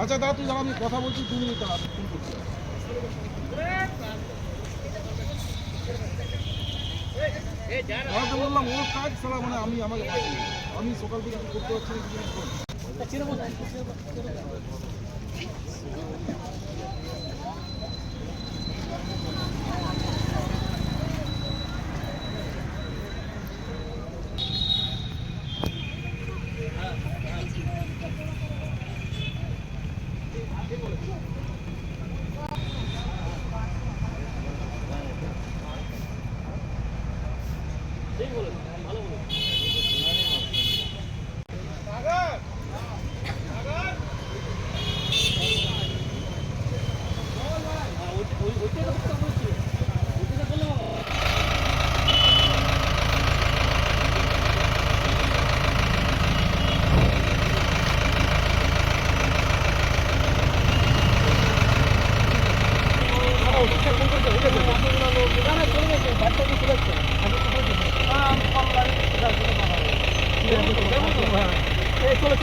আচ্ছা দাদা, তুই দাঁড়া, আমি কথা বলছি, দু মিনিট দাঁড়া। আচ্ছা, বললাম, ওর কাজ ছাড়া মানে আমি আমাকে আমি সকাল থেকে করতে পারছি না কিছু না,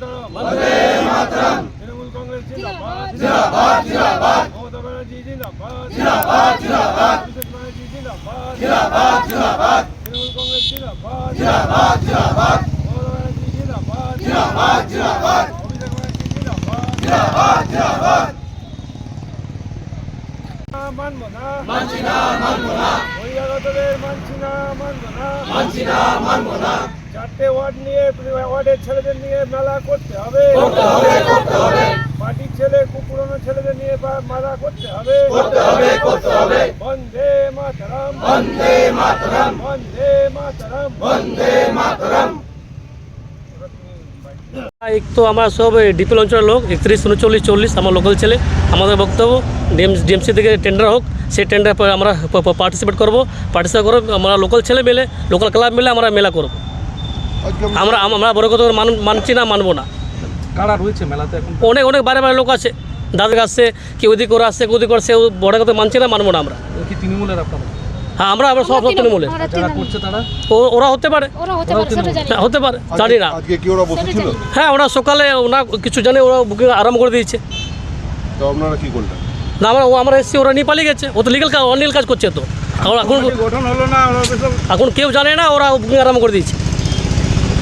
মাতরম। বন্দে মাতরম। তৃণমূল কংগ্রেস জিন্দাবাদ। জিন্দাবাদ জিন্দাবাদ। মমতা ব্যানার্জি জিন্দাবাদ। জিন্দাবাদ জিন্দাবাদ। বিশেষ ব্যানার্জি জিন্দাবাদ। জিন্দাবাদ জিন্দাবাদ। তৃণমূল কংগ্রেস জিন্দাবাদ। মানছি না মানব না মানছি না মানব না চারটে ওয়ার্ড নিয়ে ওয়ার্ডের ছেলেদের নিয়ে মেলা করতে হবে। করতে হবে করতে হবে। পার্টির ছেলে কুকুরনো ছেলেদের নিয়ে মেলা করতে হবে। করতে হবে করতে হবে। বন্দে মাতরম। বন্দে মাতরম। বন্দে মাতরম। বন্দে মাতরম। এক তো আমরা সব ডিপিএল অঞ্চলের লোক একত্রিশ উনচল্লিশ চল্লিশ আমার লোকাল ছেলে আমাদের বক্তব্য ডিএম ডিএমসি থেকে টেন্ডার হোক সেই টেন্ডার আমরা পার্টিসিপেট করব। পার্টিসিপেট করব আমরা লোকাল ছেলে মিলে লোকাল ক্লাব মিলে আমরা মেলা করব। আমরা- আমরা বড় কথা মান মানছি না মানবো না। কারা রয়েছে মেলাতে এখন? অনেক অনেক বাইরে বাইরে লোক আছে। দাদা আসছে কেউ ওদিক করে আসছে কেউ ওদিক করে সে বড় কথা মানছি না মানবো না আমরা। কি তৃণমূলের আপনারা? হ্যাঁ আমরা আমরা সব সব তৃণমূলে ওরা হতে পারে। হতে পারে জানি। না। হ্যাঁ, হতে পারে। জানি না। আজকে কি ওরা বসেছিল? হ্যাঁ ওরা সকালে ওরা কিছু জানে ওরা বুকিং আরম্ভ করে দিয়েছে। তো আপনারা কি করলেন? না আমরা ও আমরা এসছি ওরা নিয়ে পালিয়ে গেছে। ও তো লিগেল কাজ অনলিগেল কাজ করছে তো। এখন এখন গঠন হলো না ওরা সব এখন কেউ জানে না ওরা বুকিং আরম্ভ করে দিয়েছে।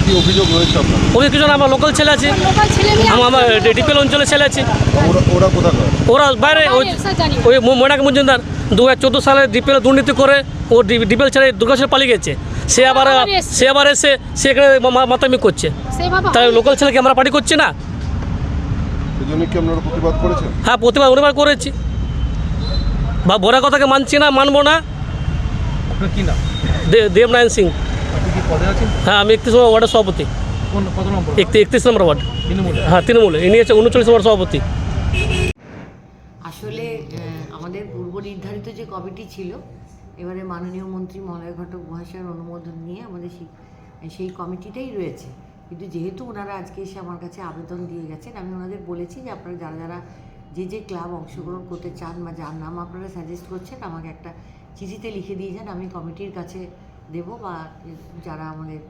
কি অভিযোগ রয়েছে আপনার? ওই কিছু না আমার লোকাল ছেলে আছে। লোকাল ছেলে মেয়ে আমার আমার ডিপিএল অঞ্চলে ছেলে আছে। ওরা ওরা কোথাকার? ওরা বাইরে ওই বাইরে, স্যার জানি না। ওই ময়নাক মজুমদার দু হাজার চোদ্দ সালে ডিপিএল দুর্নীতি করে ও ডিপিএল ছেড়ে দুর্গাশ্বর পালিয়ে গেছে। সে আবার আবার এসছে। সে আবার এসে সে এখানে মা- মাতামি করছে। সেভাবে তাই লোকাল ছেলেকে আমরা পার্টি করছি না? কি আপনারা প্রতিবাদ করেছেন? হ্যাঁ প্রতিবার অনুবার করেছি। বা ভোরা কথাকে মানছি না মানবো না। আপনার কি নাম? দে- দেবনারায়ণ সিং। হ্যাঁ আমি একত্রিশ নম্বর ওয়ার্ডের সভাপতি। কোন কত নম্বর একত্রিশ নম্বর ওয়ার্ড। তৃণমূলে। হ্যাঁ তৃণমূলে। ইনি হচ্ছে উনচল্লিশ নম্বর সভাপতি। আসলে আমাদের পূর্ব নির্ধারিত যে কমিটি ছিল এবারে মাননীয় মন্ত্রী মলয় ঘটক মহাশয়ের অনুমোদন নিয়ে আমাদের সেই সেই কমিটিটাই রয়েছে। কিন্তু যেহেতু ওনারা আজকে এসে আমার কাছে আবেদন দিয়ে গেছেন আমি ওনাদের বলেছি যে আপনারা যারা যারা যে যে ক্লাব অংশগ্রহণ করতে চান বা যার নাম আপনারা সাজেস্ট করছেন আমাকে একটা চিঠিতে লিখে দিয়ে যান। আমি কমিটির কাছে দেব বা যারা আমাদের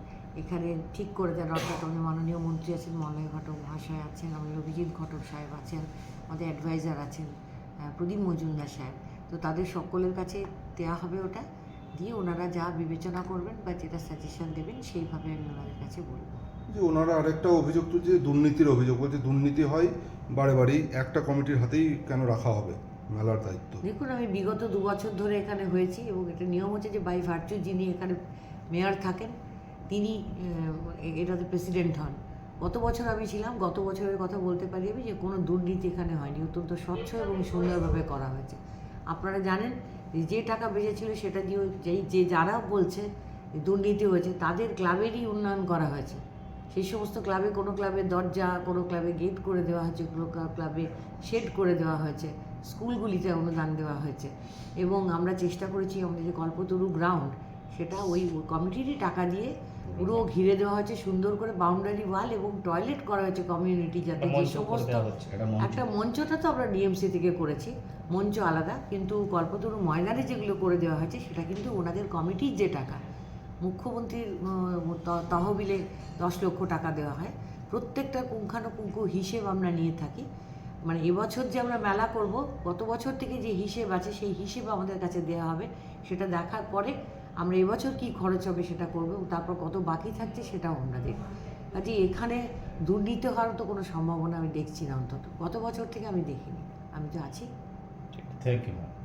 এখানে ঠিক করে দেন, অর্থাৎ আমাদের মাননীয় মন্ত্রী আছেন, মলয় ঘটক মহাশয় আছেন, আমাদের অভিজিৎ ঘটক সাহেব আছেন, আমাদের অ্যাডভাইজার আছেন প্রদীপ মজুমদার সাহেব। তো তাদের সকলের কাছে দেওয়া হবে ওটা, দিয়ে ওনারা যা বিবেচনা করবেন বা যেটা সাজেশন দেবেন, সেইভাবে আমি ওনাদের কাছে বলব। যে ওনারা আরেকটা অভিযোগ তুলছে, দুর্নীতির অভিযোগ। বলছে দুর্নীতি হয় বারে বারেই একটা কমিটির হাতেই কেন রাখা হবে? মেলার দায়িত্ব। দেখুন, আমি বিগত দু বছর ধরে এখানে হয়েছি এবং এটা নিয়ম হচ্ছে যে বাই ভার্চু যিনি এখানে মেয়র থাকেন, তিনি এটাতে প্রেসিডেন্ট হন। গত বছর আমি ছিলাম, গত বছরের কথা বলতে পারি আমি যে কোনো দুর্নীতি এখানে হয়নি, অত্যন্ত স্বচ্ছ এবং সুন্দরভাবে করা হয়েছে। আপনারা জানেন যে টাকা বেঁচেছিল সেটা দিয়ে যেই, যে যারা বলছে দুর্নীতি হয়েছে, তাদের ক্লাবেরই উন্নয়ন করা হয়েছে। সেই সমস্ত ক্লাবে কোনো ক্লাবে দরজা, কোনো ক্লাবে গেট করে দেওয়া হয়েছে, কোনো ক্লাবে শেড করে দেওয়া হয়েছে। স্কুলগুলিতে অনুদান দেওয়া হয়েছে। এবং আমরা চেষ্টা করেছি আমাদের যে কল্পতরু গ্রাউন্ড সেটা ওই কমিটিরই টাকা দিয়ে পুরো ঘিরে দেওয়া হয়েছে সুন্দর করে বাউন্ডারি ওয়াল এবং টয়লেট করা হয়েছে কমিউনিটি যাতে যে সমস্ত একটা মঞ্চটা তো আমরা ডিএমসি থেকে করেছি মঞ্চ আলাদা কিন্তু কল্পতরু ময়দানে যেগুলো করে দেওয়া হয়েছে সেটা কিন্তু ওনাদের কমিটির যে টাকা। মুখ্যমন্ত্রীর তহবিলে দশ লক্ষ টাকা দেওয়া হয়। প্রত্যেকটা পুঙ্খানুপুঙ্খ হিসেব আমরা নিয়ে থাকি। মানে এবছর যে আমরা মেলা করব, গত বছর থেকে যে হিসেব আছে, সেই হিসেব আমাদের কাছে দেওয়া হবে। সেটা দেখার পরে আমরা এবছর কি খরচ হবে সেটা করব তারপর কত বাকি থাকছে সেটাও আমরা দেখব। কাজে এখানে দুর্নীতি হওয়ার তো কোনো সম্ভাবনা আমি দেখছি না অন্তত। গত বছর থেকে আমি দেখিনি। আমি তো আছি। Thank you